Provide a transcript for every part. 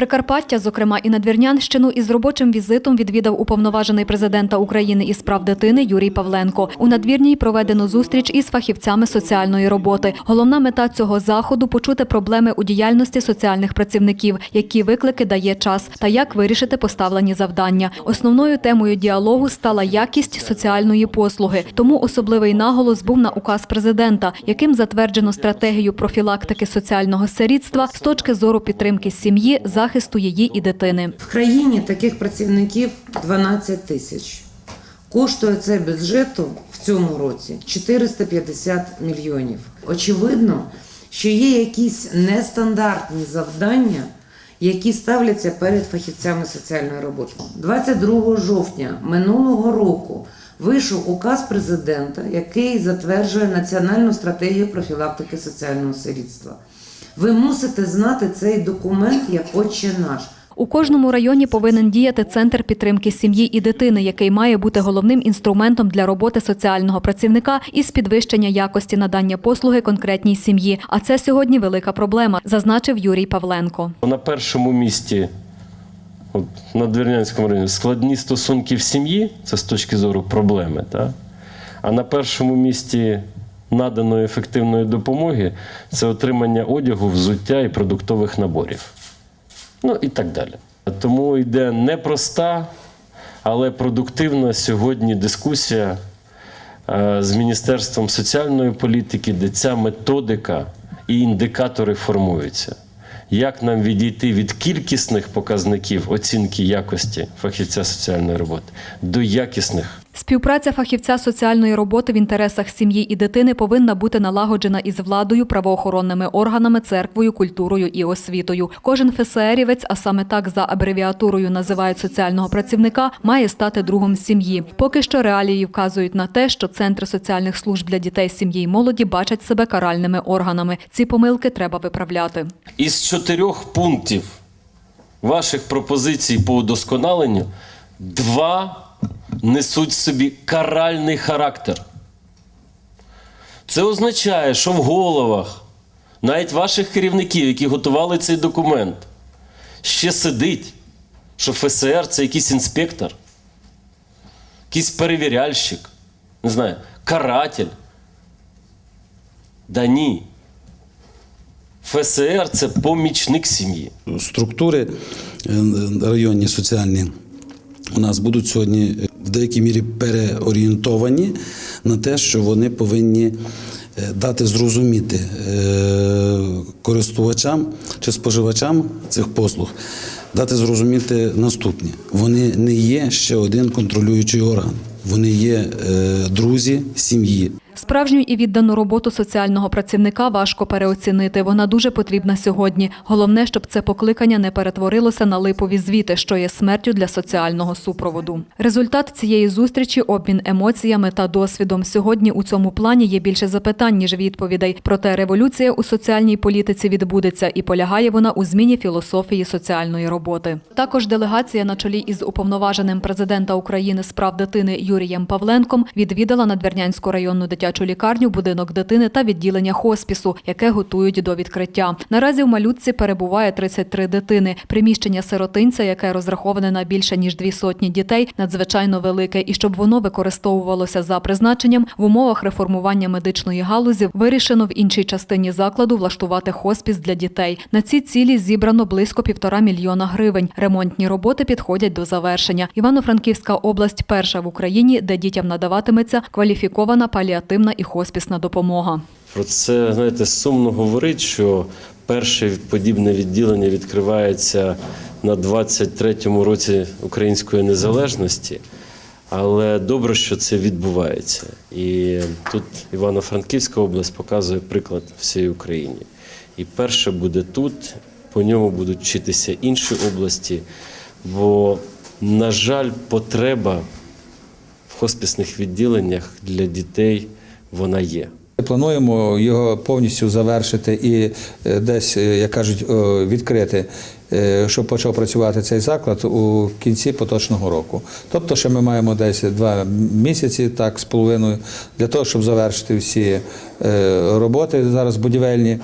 Прикарпаття, зокрема і Надвірнянщину, із робочим візитом відвідав уповноважений президента України із прав дитини Юрій Павленко. У надвірній проведено зустріч із фахівцями соціальної роботи. Головна мета цього заходу почути проблеми у діяльності соціальних працівників, які виклики дає час, та як вирішити поставлені завдання. Основною темою діалогу стала якість соціальної послуги. Тому особливий наголос був на указ президента, яким затверджено стратегію профілактики соціального сирітства з точки зору підтримки сім'ї, захисту її і дитини. В країні таких працівників 12 тисяч. Коштує це бюджету в цьому році 450 мільйонів. Очевидно, що є якісь нестандартні завдання, які ставляться перед фахівцями соціальної роботи. 22 жовтня минулого року вийшов указ президента, який затверджує національну стратегію профілактики соціального сирітства. Ви мусите знати цей документ як отче наш. У кожному районі повинен діяти центр підтримки сім'ї і дитини, який має бути головним інструментом для роботи соціального працівника із підвищення якості надання послуги конкретній сім'ї. А це сьогодні велика проблема, зазначив Юрій Павленко. На першому місці от, на Двірнянському районі складні стосунки в сім'ї, це з точки зору проблеми. Та? А на першому місці наданої ефективної допомоги це отримання одягу, взуття і продуктових наборів. Ну і так далі. Тому йде непроста, але продуктивна сьогодні дискусія е, з Міністерством соціальної політики, де ця методика і індикатори формуються. Як нам відійти від кількісних показників оцінки якості фахівця соціальної роботи до якісних Співпраця фахівця соціальної роботи в інтересах сім'ї і дитини повинна бути налагоджена із владою, правоохоронними органами, церквою, культурою і освітою. Кожен ФСРівець, а саме так за абревіатурою називають соціального працівника, має стати другом сім'ї. Поки що реалії вказують на те, що центри соціальних служб для дітей, сім'ї й молоді бачать себе каральними органами. Ці помилки треба виправляти. із чотирьох пунктів ваших пропозицій по удосконаленню два несуть в собі каральний характер. Це означає, що в головах навіть ваших керівників, які готували цей документ, ще сидить, що ФСР це якийсь інспектор, якийсь перевіряльщик, не знаю, каратель. Да ні. ФСР це помічник сім'ї. структури е, районні соціальні у нас будуть сьогодні в деякій мірі переорієнтовані на те, що вони повинні е, дати зрозуміти е, користувачам чи споживачам цих послуг, дати зрозуміти наступне: вони не є ще один контролюючий орган, вони є е, друзі сім'ї. Справжню і віддану роботу соціального працівника важко переоцінити. Вона дуже потрібна сьогодні. Головне, щоб це покликання не перетворилося на липові звіти, що є смертю для соціального супроводу. Результат цієї зустрічі обмін емоціями та досвідом. Сьогодні у цьому плані є більше запитань ніж відповідей. Проте революція у соціальній політиці відбудеться і полягає вона у зміні філософії соціальної роботи. Також делегація на чолі із уповноваженим президента України з прав дитини Юрієм Павленком відвідала Надвірнянську районну дитячу лікарню, будинок дитини та відділення хоспісу, яке готують до відкриття. Наразі в малютці перебуває 33 дитини. Приміщення сиротинця, яке розраховане на більше ніж дві сотні дітей, надзвичайно велике. І щоб воно використовувалося за призначенням в умовах реформування медичної галузі, вирішено в іншій частині закладу влаштувати хоспіс для дітей. На ці цілі зібрано близько півтора мільйона гривень. Ремонтні роботи підходять до завершення. Івано-Франківська область перша в Україні, де дітям надаватиметься кваліфікована паліативна і хоспісна допомога. Про це, знаєте, сумно говорить, що перше подібне відділення відкривається на 23-му році української незалежності. Але добре, що це відбувається. І тут Івано-Франківська область показує приклад всій Україні. І перше буде тут, по ньому будуть вчитися інші області. Бо, на жаль, потреба в хосписних відділеннях для дітей вона є. Плануємо його повністю завершити і е, десь, е, як кажуть, відкрити, е, щоб почав працювати цей заклад у кінці поточного року. Тобто, ще ми маємо десь два місяці, так з половиною, для того, щоб завершити всі роботи зараз будівельні.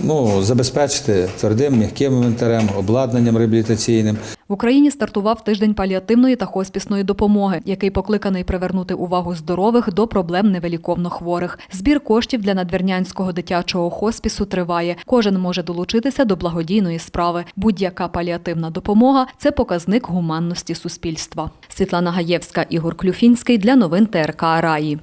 Ну, забезпечити твердим, м'яким інвентарем, обладнанням реабілітаційним. В Україні стартував тиждень паліативної та хоспісної допомоги, який покликаний привернути увагу здорових до проблем невеликовно хворих. Збір коштів для надвірнянського дитячого хоспісу триває. Кожен може долучитися до благодійної справи. Будь-яка паліативна допомога це показник гуманності суспільства. Світлана Гаєвська, Ігор Клюфінський для новин ТРК Раї.